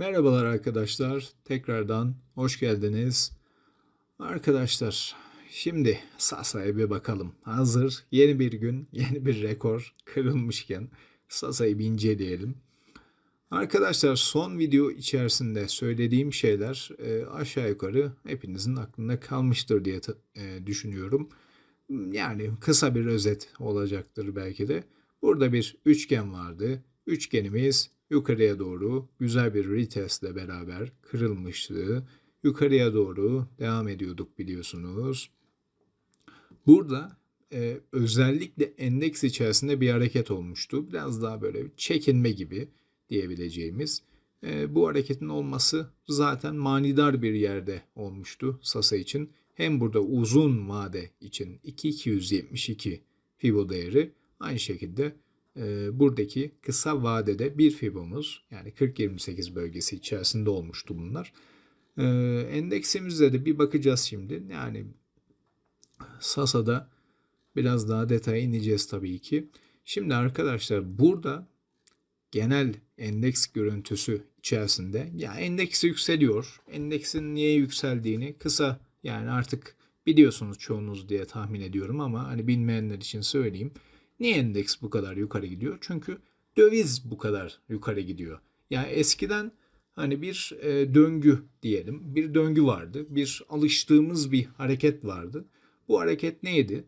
Merhabalar arkadaşlar. Tekrardan hoş geldiniz. Arkadaşlar şimdi Sasa'ya bir bakalım. Hazır yeni bir gün, yeni bir rekor kırılmışken Sasa'yı bir inceleyelim. Arkadaşlar son video içerisinde söylediğim şeyler e, aşağı yukarı hepinizin aklında kalmıştır diye e, düşünüyorum. Yani kısa bir özet olacaktır belki de. Burada bir üçgen vardı. Üçgenimiz yukarıya doğru güzel bir retest ile beraber kırılmıştı. Yukarıya doğru devam ediyorduk biliyorsunuz. Burada e, özellikle endeks içerisinde bir hareket olmuştu. Biraz daha böyle çekinme gibi diyebileceğimiz. E, bu hareketin olması zaten manidar bir yerde olmuştu Sasa için. Hem burada uzun vade için 2272 Fibo değeri aynı şekilde e, buradaki kısa vadede bir Fibo'muz yani 40-28 bölgesi içerisinde olmuştu bunlar. E, endeksimizde de bir bakacağız şimdi. Yani Sasa'da biraz daha detaya ineceğiz tabii ki. Şimdi arkadaşlar burada genel endeks görüntüsü içerisinde ya endeks yükseliyor. Endeksin niye yükseldiğini kısa yani artık biliyorsunuz çoğunuz diye tahmin ediyorum ama hani bilmeyenler için söyleyeyim. Niye endeks bu kadar yukarı gidiyor? Çünkü döviz bu kadar yukarı gidiyor. Yani eskiden hani bir e, döngü diyelim. Bir döngü vardı. Bir alıştığımız bir hareket vardı. Bu hareket neydi?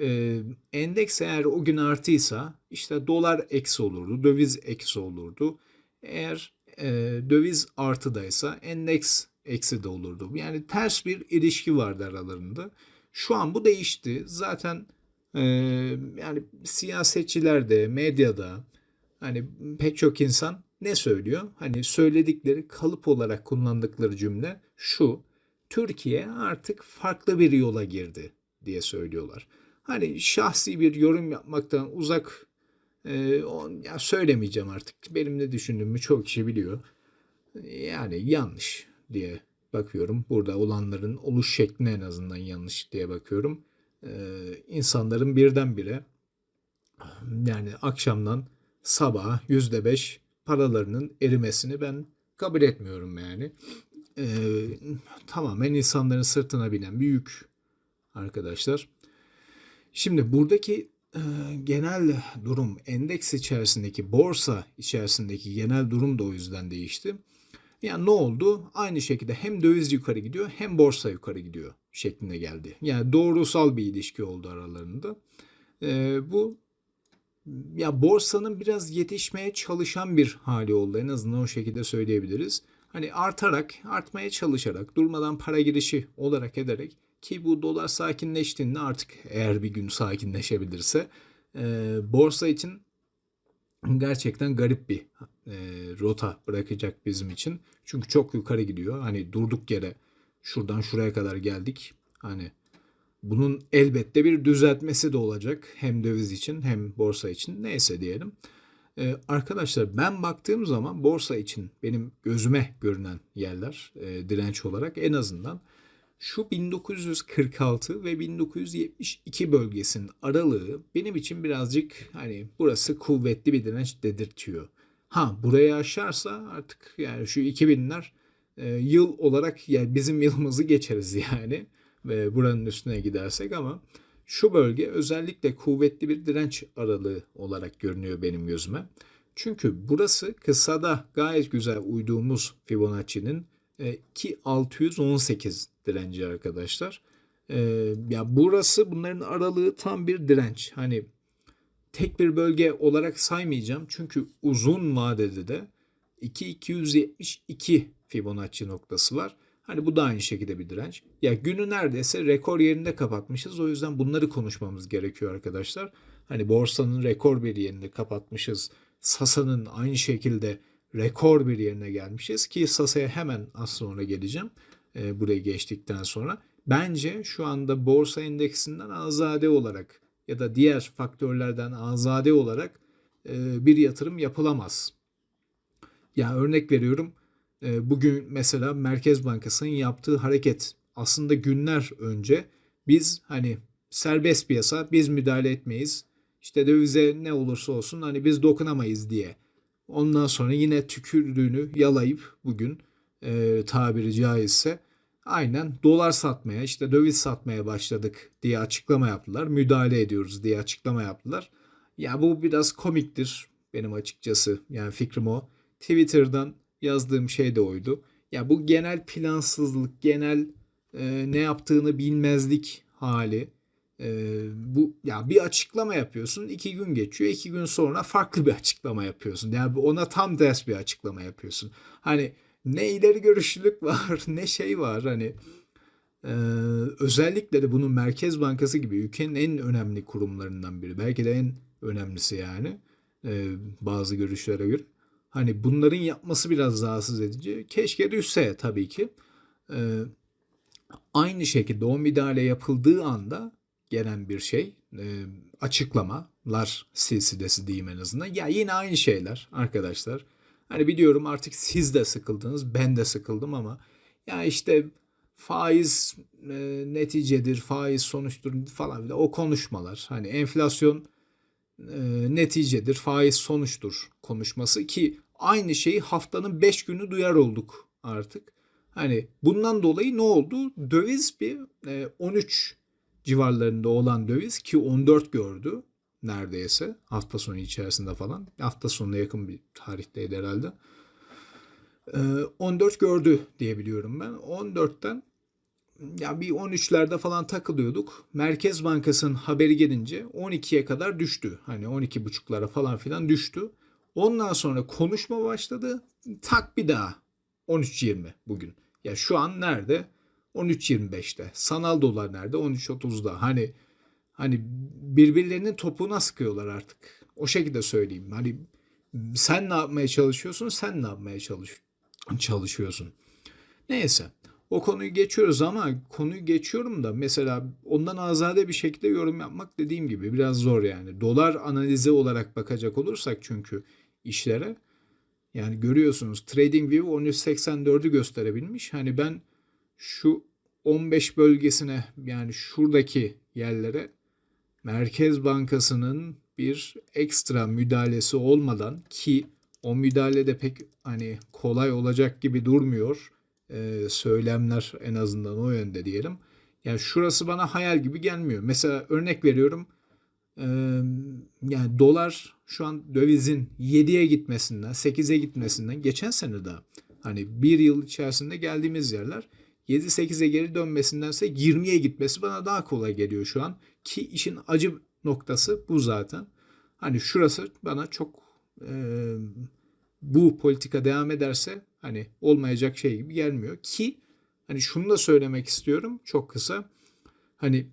Ee, endeks eğer o gün artıysa işte dolar eksi olurdu, döviz eksi olurdu. Eğer e, döviz artıdaysa endeks eksi de olurdu. Yani ters bir ilişki vardı aralarında. Şu an bu değişti. Zaten e, yani siyasetçiler de, medyada hani pek çok insan ne söylüyor? Hani söyledikleri kalıp olarak kullandıkları cümle şu. Türkiye artık farklı bir yola girdi diye söylüyorlar. Hani şahsi bir yorum yapmaktan uzak e, on, ya söylemeyeceğim artık. Benim ne düşündüğümü çok kişi biliyor. Yani yanlış diye bakıyorum. Burada olanların oluş şekline en azından yanlış diye bakıyorum. E, insanların birdenbire yani akşamdan sabaha yüzde beş paralarının erimesini ben kabul etmiyorum yani. E, tamamen insanların sırtına binen bir yük arkadaşlar. Şimdi buradaki e, genel durum endeks içerisindeki borsa içerisindeki genel durum da o yüzden değişti. Yani ne oldu? Aynı şekilde hem döviz yukarı gidiyor hem borsa yukarı gidiyor şeklinde geldi. Yani doğrusal bir ilişki oldu aralarında. E, bu ya borsanın biraz yetişmeye çalışan bir hali oldu. En azından o şekilde söyleyebiliriz. Hani artarak, artmaya çalışarak, durmadan para girişi olarak ederek ki bu dolar sakinleştiğinde artık eğer bir gün sakinleşebilirse e, borsa için gerçekten garip bir e, rota bırakacak bizim için. Çünkü çok yukarı gidiyor. Hani durduk yere şuradan şuraya kadar geldik. Hani bunun elbette bir düzeltmesi de olacak. Hem döviz için hem borsa için. Neyse diyelim. Ee, arkadaşlar ben baktığım zaman borsa için benim gözüme görünen yerler e, direnç olarak en azından şu 1946 ve 1972 bölgesinin aralığı benim için birazcık hani burası kuvvetli bir direnç dedirtiyor. Ha burayı aşarsa artık yani şu 2000'ler e, yıl olarak yani bizim yılımızı geçeriz yani ve buranın üstüne gidersek ama şu bölge özellikle kuvvetli bir direnç aralığı olarak görünüyor benim gözüme. Çünkü burası kısada gayet güzel uyduğumuz Fibonacci'nin e, 2618 direnci arkadaşlar. E, ya burası bunların aralığı tam bir direnç. Hani tek bir bölge olarak saymayacağım. Çünkü uzun vadede de 2272 Fibonacci noktası var. Hani bu da aynı şekilde bir direnç. Ya günü neredeyse rekor yerinde kapatmışız. O yüzden bunları konuşmamız gerekiyor arkadaşlar. Hani borsanın rekor bir yerinde kapatmışız. Sasa'nın aynı şekilde rekor bir yerine gelmişiz ki Sasa'ya hemen az sonra geleceğim. E, buraya geçtikten sonra. Bence şu anda borsa endeksinden azade olarak ya da diğer faktörlerden azade olarak e, bir yatırım yapılamaz. Ya örnek veriyorum. E, bugün mesela Merkez Bankası'nın yaptığı hareket aslında günler önce biz hani serbest piyasa biz müdahale etmeyiz. İşte dövize ne olursa olsun hani biz dokunamayız diye Ondan sonra yine tükürdüğünü yalayıp bugün e, tabiri caizse aynen dolar satmaya işte döviz satmaya başladık diye açıklama yaptılar. Müdahale ediyoruz diye açıklama yaptılar. Ya bu biraz komiktir benim açıkçası. Yani fikrim o. Twitter'dan yazdığım şey de oydu. Ya bu genel plansızlık, genel e, ne yaptığını bilmezlik hali. E, bu ya bir açıklama yapıyorsun, iki gün geçiyor, iki gün sonra farklı bir açıklama yapıyorsun. Yani ona tam ters bir açıklama yapıyorsun. Hani ne ileri görüşlülük var, ne şey var hani. Ee, özellikle de bunun Merkez Bankası gibi ülkenin en önemli kurumlarından biri. Belki de en önemlisi yani e, bazı görüşlere göre. Hani bunların yapması biraz rahatsız edici. Keşke düşse tabii ki. Ee, aynı şekilde o müdahale yapıldığı anda gelen bir şey e, açıklamalar silsilesi diyeyim en azından. Ya yine aynı şeyler arkadaşlar. Hani biliyorum artık siz de sıkıldınız ben de sıkıldım ama ya işte faiz e, neticedir, faiz sonuçtur falan bile o konuşmalar. Hani enflasyon e, neticedir, faiz sonuçtur konuşması ki aynı şeyi haftanın 5 günü duyar olduk artık. Hani bundan dolayı ne oldu? Döviz bir e, 13 civarlarında olan döviz ki 14 gördü neredeyse hafta sonu içerisinde falan. Hafta sonuna yakın bir tarihteydi herhalde. E, 14 gördü diye biliyorum ben. 14'ten ya bir 13'lerde falan takılıyorduk. Merkez Bankası'nın haberi gelince 12'ye kadar düştü. Hani 12.5'lara falan filan düştü. Ondan sonra konuşma başladı. Tak bir daha 13.20 bugün. Ya şu an nerede? 13.25'te. Sanal dolar nerede? 13.30'da. Hani hani birbirlerinin topuğuna sıkıyorlar artık. O şekilde söyleyeyim. Hani sen ne yapmaya çalışıyorsun? Sen ne yapmaya çalış çalışıyorsun? Neyse. O konuyu geçiyoruz ama konuyu geçiyorum da mesela ondan azade bir şekilde yorum yapmak dediğim gibi biraz zor yani. Dolar analizi olarak bakacak olursak çünkü işlere yani görüyorsunuz TradingView 13.84'ü gösterebilmiş. Hani ben şu 15 bölgesine yani şuradaki yerlere Merkez Bankası'nın bir ekstra müdahalesi olmadan ki o müdahale de pek hani kolay olacak gibi durmuyor. Ee, söylemler en azından o yönde diyelim. Yani şurası bana hayal gibi gelmiyor. Mesela örnek veriyorum. Ee, yani dolar şu an dövizin 7'ye gitmesinden, 8'e gitmesinden geçen sene daha hani bir yıl içerisinde geldiğimiz yerler 7-8'e geri dönmesindense 20'ye gitmesi bana daha kolay geliyor şu an. Ki işin acı noktası bu zaten. Hani şurası bana çok e, bu politika devam ederse hani olmayacak şey gibi gelmiyor. Ki hani şunu da söylemek istiyorum çok kısa. Hani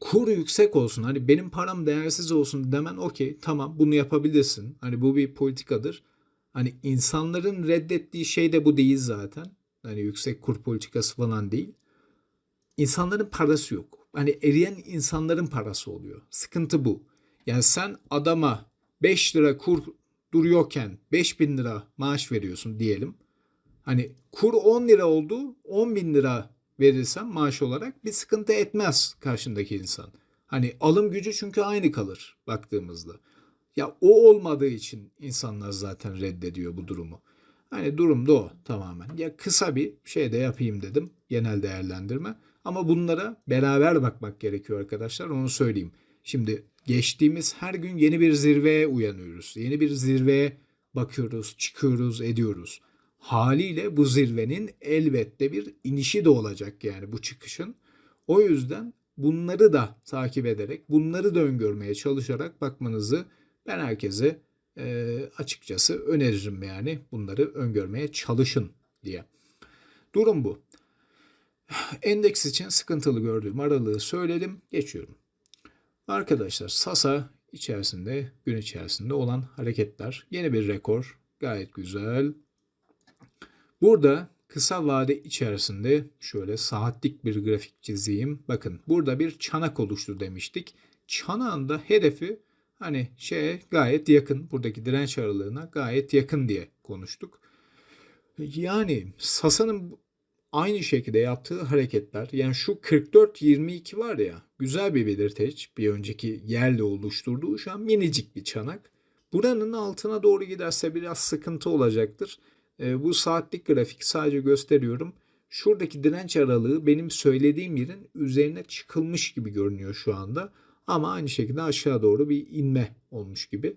kur yüksek olsun hani benim param değersiz olsun demen okey tamam bunu yapabilirsin. Hani bu bir politikadır. Hani insanların reddettiği şey de bu değil zaten. Hani yüksek kur politikası falan değil. İnsanların parası yok. Hani eriyen insanların parası oluyor. Sıkıntı bu. Yani sen adama 5 lira kur duruyorken 5 bin lira maaş veriyorsun diyelim. Hani kur 10 lira oldu 10 bin lira verirsen maaş olarak bir sıkıntı etmez karşındaki insan. Hani alım gücü çünkü aynı kalır baktığımızda. Ya o olmadığı için insanlar zaten reddediyor bu durumu. Hani durum da o tamamen. Ya kısa bir şey de yapayım dedim. Genel değerlendirme. Ama bunlara beraber bakmak gerekiyor arkadaşlar. Onu söyleyeyim. Şimdi geçtiğimiz her gün yeni bir zirveye uyanıyoruz. Yeni bir zirveye bakıyoruz, çıkıyoruz, ediyoruz. Haliyle bu zirvenin elbette bir inişi de olacak yani bu çıkışın. O yüzden bunları da takip ederek, bunları da öngörmeye çalışarak bakmanızı ben herkese e, açıkçası öneririm yani bunları öngörmeye çalışın diye. Durum bu. Endeks için sıkıntılı gördüğüm aralığı söyledim. Geçiyorum. Arkadaşlar Sasa içerisinde gün içerisinde olan hareketler. Yeni bir rekor. Gayet güzel. Burada kısa vade içerisinde şöyle saatlik bir grafik çizeyim. Bakın burada bir çanak oluştu demiştik. Çanağın da hedefi hani şeye gayet yakın. Buradaki direnç aralığına gayet yakın diye konuştuk. Yani Sasa'nın aynı şekilde yaptığı hareketler yani şu 44-22 var ya güzel bir belirteç bir önceki yerle oluşturduğu şu an minicik bir çanak. Buranın altına doğru giderse biraz sıkıntı olacaktır. E, bu saatlik grafik sadece gösteriyorum. Şuradaki direnç aralığı benim söylediğim yerin üzerine çıkılmış gibi görünüyor şu anda. Ama aynı şekilde aşağı doğru bir inme olmuş gibi.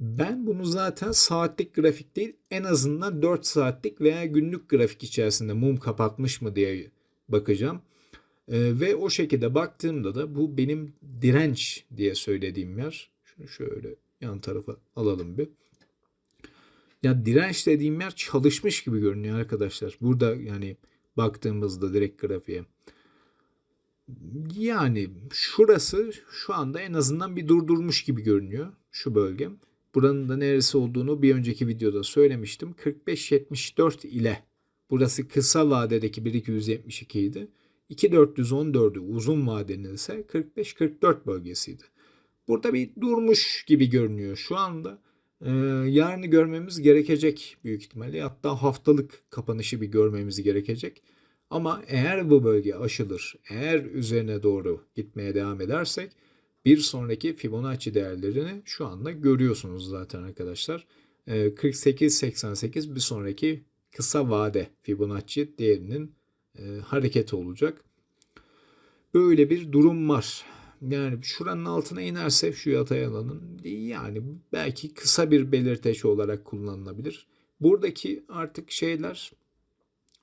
Ben bunu zaten saatlik grafik değil en azından 4 saatlik veya günlük grafik içerisinde mum kapatmış mı diye bakacağım. Ee, ve o şekilde baktığımda da bu benim direnç diye söylediğim yer. Şunu şöyle yan tarafa alalım bir. Ya direnç dediğim yer çalışmış gibi görünüyor arkadaşlar. Burada yani baktığımızda direkt grafiğe. Yani şurası şu anda en azından bir durdurmuş gibi görünüyor şu bölge. Buranın da neresi olduğunu bir önceki videoda söylemiştim. 45-74 ile burası kısa vadedeki 1272 idi. 2414'ü uzun vadenin ise 45-44 bölgesiydi. Burada bir durmuş gibi görünüyor şu anda. Ee, yarını görmemiz gerekecek büyük ihtimalle. Hatta haftalık kapanışı bir görmemiz gerekecek. Ama eğer bu bölge aşılır, eğer üzerine doğru gitmeye devam edersek bir sonraki Fibonacci değerlerini şu anda görüyorsunuz zaten arkadaşlar. Ee, 48-88 bir sonraki kısa vade Fibonacci değerinin e, hareketi olacak. Böyle bir durum var. Yani şuranın altına inerse şu yatay alanın yani belki kısa bir belirteç olarak kullanılabilir. Buradaki artık şeyler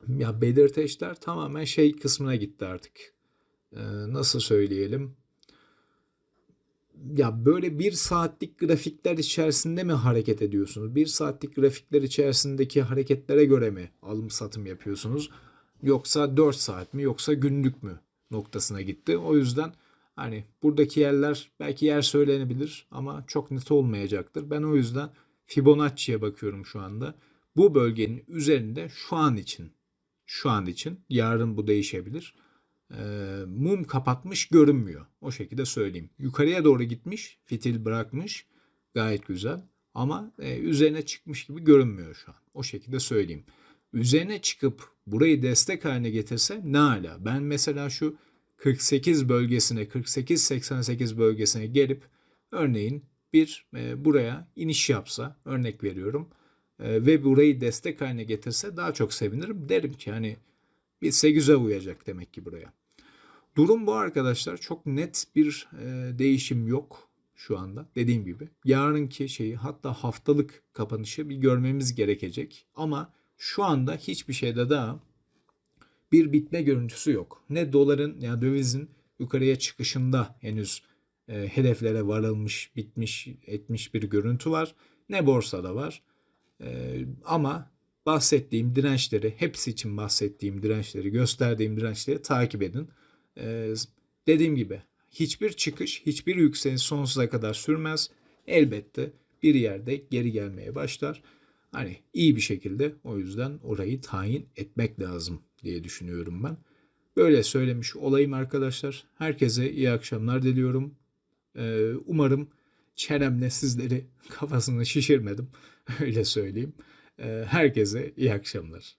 ya belirteçler tamamen şey kısmına gitti artık. Ee, nasıl söyleyelim? Ya böyle bir saatlik grafikler içerisinde mi hareket ediyorsunuz? Bir saatlik grafikler içerisindeki hareketlere göre mi alım satım yapıyorsunuz? Yoksa 4 saat mi yoksa günlük mü noktasına gitti. O yüzden hani buradaki yerler belki yer söylenebilir ama çok net olmayacaktır. Ben o yüzden Fibonacci'ye bakıyorum şu anda. Bu bölgenin üzerinde şu an için şu an için yarın bu değişebilir. E, mum kapatmış görünmüyor. O şekilde söyleyeyim. Yukarıya doğru gitmiş, fitil bırakmış. Gayet güzel. Ama e, üzerine çıkmış gibi görünmüyor şu an. O şekilde söyleyeyim. Üzerine çıkıp burayı destek haline getirse ne ala. Ben mesela şu 48 bölgesine, 48-88 bölgesine gelip örneğin bir e, buraya iniş yapsa, örnek veriyorum ve burayı destek haline getirse daha çok sevinirim. Derim ki hani bir 8'e uyacak demek ki buraya. Durum bu arkadaşlar. Çok net bir e, değişim yok şu anda. Dediğim gibi yarınki şeyi hatta haftalık kapanışı bir görmemiz gerekecek. Ama şu anda hiçbir şeyde daha bir bitme görüntüsü yok. Ne doların ya yani dövizin yukarıya çıkışında henüz e, hedeflere varılmış, bitmiş, etmiş bir görüntü var. Ne borsada var. E, ama bahsettiğim dirençleri, hepsi için bahsettiğim dirençleri, gösterdiğim dirençleri takip edin. E, dediğim gibi hiçbir çıkış, hiçbir yükseliş sonsuza kadar sürmez. Elbette bir yerde geri gelmeye başlar. Hani iyi bir şekilde o yüzden orayı tayin etmek lazım diye düşünüyorum ben. Böyle söylemiş olayım arkadaşlar. Herkese iyi akşamlar diliyorum. Ee, umarım çenemle sizleri kafasını şişirmedim. Öyle söyleyeyim. Herkese iyi akşamlar.